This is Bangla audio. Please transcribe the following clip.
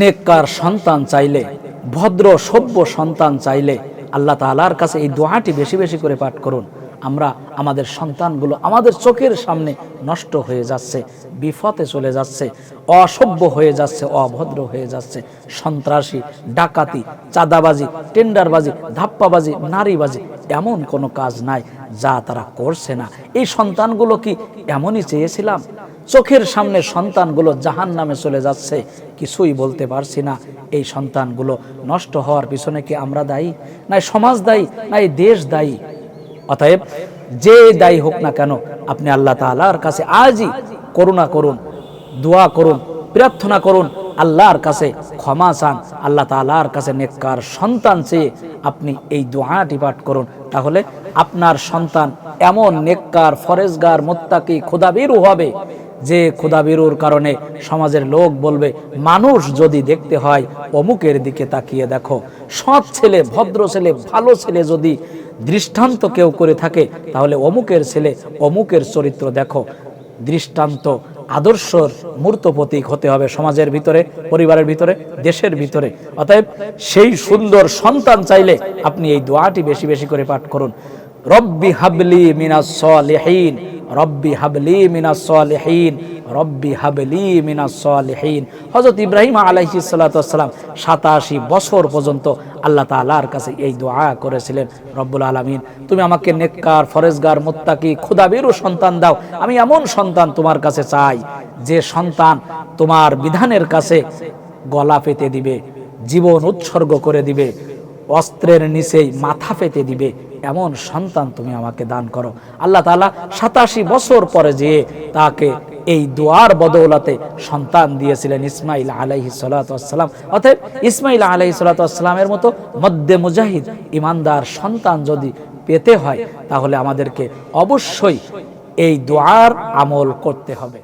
নেককার সন্তান চাইলে, ভদ্র, সভ্য সন্তান চাইলে আল্লাহ তাআলার কাছে এই দোয়াটি বেশি বেশি করে পাঠ করুন। আমরা আমাদের সন্তানগুলো আমাদের চোখের সামনে নষ্ট হয়ে যাচ্ছে বিফতে চলে যাচ্ছে, অসভ্য হয়ে যাচ্ছে, অভদ্র হয়ে যাচ্ছে। সন্ত্রাসী, ডাকাতি, চাঁদাবাজি, টেন্ডারবাজি, ধাপ্পাবাজি, নারীবাজি এমন কোনো কাজ নাই যা তারা করছে না। এই সন্তানগুলো কি এমনই চেয়েছিলাম? চোখের সামনে সন্তানগুলো জাহান নামে চলে যাচ্ছে, কিছুই বলতে পারছি না। এই সন্তানগুলো নষ্ট হওয়ার পিছনে কি আমরা দায়ী? না সমাজ দায়ী না এই দেশ দায়ী? অতএব যে দায়ী হোক না কেন, আপনি আল্লাহ তাআলার কাছে আজই করুণা করুন, দোয়া করুন, প্রার্থনা করুন, আল্লাহর কাছে ক্ষমা চান, আল্লাহ তাআলার কাছে নেককার সন্তান চেয়ে আপনি এই দোয়াটি পাঠ করুন। তাহলে আপনার সন্তান এমন নেককার, ফরেজগার, মোত্তাকি, খোদাবিরু হবে যে খোদাবিরুর কারণে সমাজের লোক বলবে, মানুষ যদি দেখতে হয়, অমুকের দিকে তাকিয়ে দেখো। সৎ ছেলে, ভদ্র ছেলে, ভালো ছেলে যদি দৃষ্টান্ত কেউ করে থাকে, তাহলে অমুকের ছেলে, অমুকের চরিত্র দেখো। দৃষ্টান্ত, আদর্শর মূর্ত প্রতীক হতে হবে সমাজের ভিতরে, পরিবারের ভিতরে, দেশের ভিতরে। অতএব সেই সুন্দর সন্তান চাইলে আপনি এই দোয়াটি বেশি বেশি করে পাঠ করুন। রব্বি হাবলি মিনাস সলিহীন। রব্বি হাবলি মিনাস সলিহীন, রব্বি হাবলি মিনাস সলিহীন। হযরত ইব্রাহিম সালাতু ওয়াসসালাম 87 বছর পর্যন্ত আল্লাহ তাআলার কাছে এই দোয়া করেছিলেন, রব্বুল আলামিন, তুমি আমাকে নেককার ফরেজগার মুত্তাকি খোদাবিরু সন্তান দাও। আমি এমন সন্তান তোমার কাছে চাই, যে সন্তান তোমার বিধানের কাছে গলা পেতে দিবে, জীবন উৎসর্গ করে দিবে, অস্ত্রের নিচেই মাথা পেতে দিবে এমন সন্তান তুমি আমাকে দান করো। আল্লাহ তাআলা সাতাশি বছর পরে যেয়ে তাকে এই দোয়ার বদৌলতে সন্তান দিয়েছিলেন ইসমাইল আলাইহি সালাতাম অতএব ইসমাইল আলাইহি সালাতামের মতো মধ্যে মুজাহিদ, ইমানদার সন্তান যদি পেতে হয়, তাহলে আমাদেরকে অবশ্যই এই দোয়ার আমল করতে হবে।